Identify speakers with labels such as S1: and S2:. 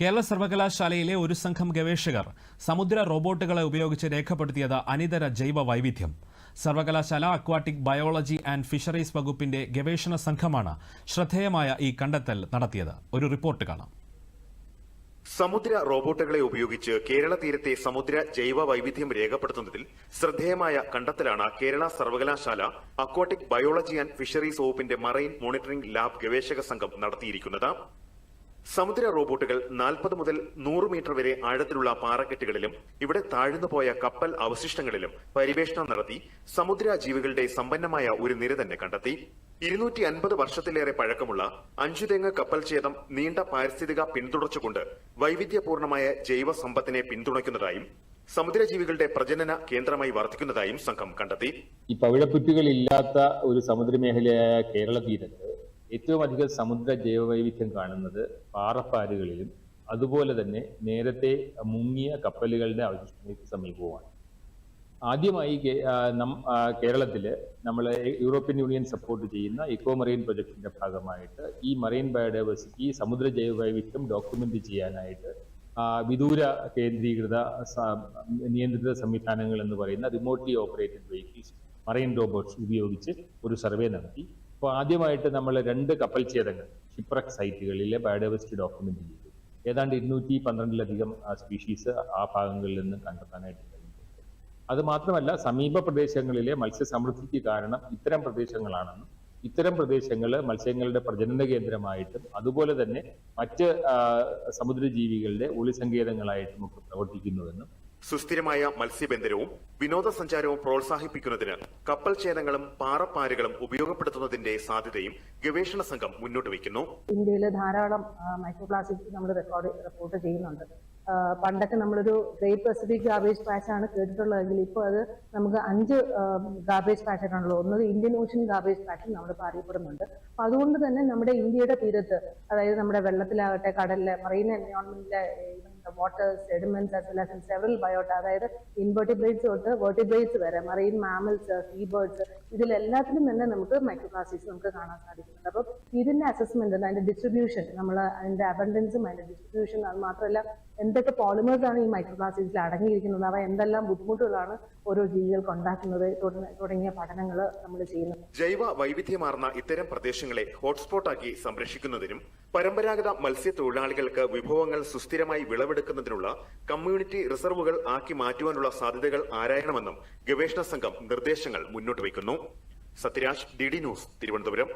S1: കേരള സർവകലാശാലയിലെ ഒരു സംഘം ഗവേഷകർ സമുദ്ര റോബോട്ടുകളെ ഉപയോഗിച്ച് രേഖപ്പെടുത്തിയത് അനിതര ജൈവ വൈവിധ്യം. സർവകലാശാല അക്വാട്ടിക് ബയോളജി ആൻഡ് ഫിഷറീസ് വകുപ്പിന്റെ ഗവേഷണ സംഘമാണ് ശ്രദ്ധേയമായ ഈ കണ്ടെത്തൽ നടത്തിയത്. ഒരു റിപ്പോർട്ട് കാണാം.
S2: സമുദ്ര റോബോട്ടുകളെ ഉപയോഗിച്ച് കേരള തീരത്തെ സമുദ്ര ജൈവ വൈവിധ്യം രേഖപ്പെടുത്തുന്നതിൽ ശ്രദ്ധേയമായ കണ്ടെത്തലാണ് കേരള സർവകലാശാല അക്വാട്ടിക് ബയോളജി ആൻഡ് ഫിഷറീസ് വകുപ്പിന്റെ മറൈൻ മോണിറ്ററിംഗ് ലാബ് ഗവേഷക സംഘം നടത്തിയിരിക്കുന്നത്. സമുദ്ര റോബോട്ടുകൾ നാൽപ്പത് മുതൽ നൂറ് മീറ്റർ വരെ ആഴത്തിലുള്ള പാറക്കെട്ടുകളിലും ഇവിടെ താഴ്ന്നുപോയ കപ്പൽ അവശിഷ്ടങ്ങളിലും പരിവേഷണം നടത്തി സമുദ്ര ജീവികളുടെ സമ്പന്നമായ ഒരു നിര തന്നെ കണ്ടെത്തി. ഇരുന്നൂറ്റി അൻപത് വർഷത്തിലേറെ പഴക്കമുള്ള അഞ്ചുതെങ്ങ് കപ്പൽ ഛേദം നീണ്ട പാരിസ്ഥിതിക പിന്തുടർച്ചുകൊണ്ട് വൈവിധ്യപൂർണമായ ജൈവ സമ്പത്തിനെ പിന്തുണയ്ക്കുന്നതായും സമുദ്രജീവികളുടെ പ്രജനന കേന്ദ്രമായി വർദ്ധിക്കുന്നതായും സംഘം കണ്ടെത്തി.
S3: ഈ പവിഴപ്പുറ്റുകളില്ലാത്ത ഒരു സമുദ്രമേഖലയായ കേരള തീരത്ത് ഏറ്റവും അധികം സമുദ്ര ജൈവവൈവിധ്യം കാണുന്നത് പാറപ്പാരുകളിലും അതുപോലെ തന്നെ നേരത്തെ മുങ്ങിയ കപ്പലുകളുടെ അവശിഷ്ടങ്ങൾക്ക് സമീപവുമാണ് ആദ്യമായി കേ- ആ, നം- ആ, നമ്മൾ യൂറോപ്യൻ യൂണിയൻ സപ്പോർട്ട് ചെയ്യുന്ന ഇക്കോ മറൈൻ പ്രൊജക്ടിന്റെ ഭാഗമായിട്ട് ഈ മറൈൻ ബയോഡൈവേഴ്സിറ്റി സമുദ്ര ജൈവവൈവിധ്യം ഡോക്യുമെന്റ് ചെയ്യാനായിട്ട് വിദൂര കേന്ദ്രീകൃത നിയന്ത്രിത സംവിധാനങ്ങൾ എന്ന് പറയുന്ന remotely operated vehicles marine robots ഉപയോഗിച്ച് ഒരു സർവേ നടത്തി. അപ്പോൾ ആദ്യമായിട്ട് നമ്മൾ രണ്ട് കപ്പൽ ഛേദങ്ങൾ ഷിപ്രക് സൈറ്റുകളിലെ ബയോഡൈവേഴ്സിറ്റി ഡോക്യുമെന്റ് ചെയ്തു. ഏതാണ്ട് ഇരുന്നൂറ്റി പന്ത്രണ്ടിലധികം സ്പീഷീസ് ആ ഭാഗങ്ങളിൽ നിന്ന് കണ്ടെത്താനായിട്ട് കഴിഞ്ഞിട്ടുണ്ട്. അത് മാത്രമല്ല സമീപ പ്രദേശങ്ങളിലെ മത്സ്യസമൃദ്ധിക്ക് കാരണം ഇത്തരം പ്രദേശങ്ങളാണെന്നും ഇത്തരം പ്രദേശങ്ങൾ മത്സ്യങ്ങളുടെ പ്രജനന കേന്ദ്രമായിട്ടും അതുപോലെ തന്നെ മറ്റ് സമുദ്രജീവികളുടെ ഒളിസങ്കേതങ്ങളായിട്ടും ഒക്കെ പ്രവർത്തിക്കുന്നുവെന്നും
S2: സുസ്ഥിരമായ മത്സ്യബന്ധനവും വിനോദസഞ്ചാരവും പ്രോത്സാഹിപ്പിക്കുന്നതിന് കപ്പൽ ചേനങ്ങളും പാറപ്പാരുകളും ഉപയോഗപ്പെടുത്തുന്നതിന്റെ സാധ്യതയും ഗവേഷണ സംഘം മുന്നോട്ട് വയ്ക്കുന്നു.
S4: ഇന്ത്യയിൽ ധാരാളം മൈക്രോ പ്ലാസ്റ്റിക് നമ്മൾ റെക്കോർഡ് റിപ്പോർട്ട് ചെയ്യുന്നുണ്ട്. പണ്ടൊക്കെ നമ്മളൊരു ഗ്രേറ്റ് പസഫിക് ഗാർബേജ് പാച്ച് ആണ് കേട്ടിട്ടുള്ളതെങ്കിൽ ഇപ്പോൾ അത് നമുക്ക് അഞ്ച് ഗാർബേജ് പാച്ചാണുള്ളത് ഒന്ന് ഇന്ത്യൻ ഓഷ്യൻ ഗാർബേജ് പാച്ച് നമ്മൾ അറിയപ്പെടുന്നുണ്ട്. അപ്പൊ അതുകൊണ്ട് തന്നെ നമ്മുടെ ഇന്ത്യയുടെ തീരത്ത് അതായത് നമ്മുടെ വെള്ളത്തിലാകട്ടെ കടലിലെ marine എൻവയോൺമെന്റിലെ water sediments as well as in several biota അതായത് ഇൻവെർട്ടിബ്രേറ്റ്സ് തൊട്ട് വെർട്ടിബ്രേറ്റ്സ് വരെ മറീൻ മാമൽസ് സീ ബേർഡ്സ് ഇതിലെല്ലാത്തിലും തന്നെ നമുക്ക് മൈക്രോപ്ലാസ്റ്റിക്സ് നമുക്ക് കാണാൻ സാധിക്കുന്നുണ്ട്. അപ്പം ഇതിന്റെ അസസ്മെന്റ് അതിന്റെ ഡിസ്ട്രിബ്യൂഷൻ നമ്മൾ അതിന്റെ അബണ്ടൻസും അതിന്റെ ഡിസ്ട്രിബ്യൂഷൻ അത് മാത്രമല്ല എന്തൊക്കെ പോളിമേഴ്സ് ആണ് ഈ മൈക്രോപ്ലാസ്റ്റിക്സിൽ അടങ്ങിയിരിക്കുന്നത് അവ എന്തെല്ലാം ബുദ്ധിമുട്ടുകളാണ് ഓരോ ജീവികൾക്ക് ഉണ്ടാക്കുന്നത് തുട- തുടങ്ങിയ പഠനങ്ങൾ നമ്മൾ ചെയ്യുന്നത്.
S2: ജൈവ വൈവിധ്യമാർന്ന ഇത്തരം പ്രദേശങ്ങളെ ഹോട്ട്സ്പോട്ടാക്കി സംരക്ഷിക്കുന്നതിനും പരമ്പരാഗത മത്സ്യത്തൊഴിലാളികൾക്ക് വിഭവങ്ങൾ സുസ്ഥിരമായി വിളവെടുക്കുന്നതിനുള്ള കമ്മ്യൂണിറ്റി റിസർവുകൾ ആക്കി മാറ്റുവാനുള്ള സാധ്യതകൾ ആരായണമെന്നും ഗവേഷണ സംഘം നിർദ്ദേശങ്ങൾ മുന്നോട്ട് വയ്ക്കുന്നു. Sathyaraj D news Thiruvananthapuram.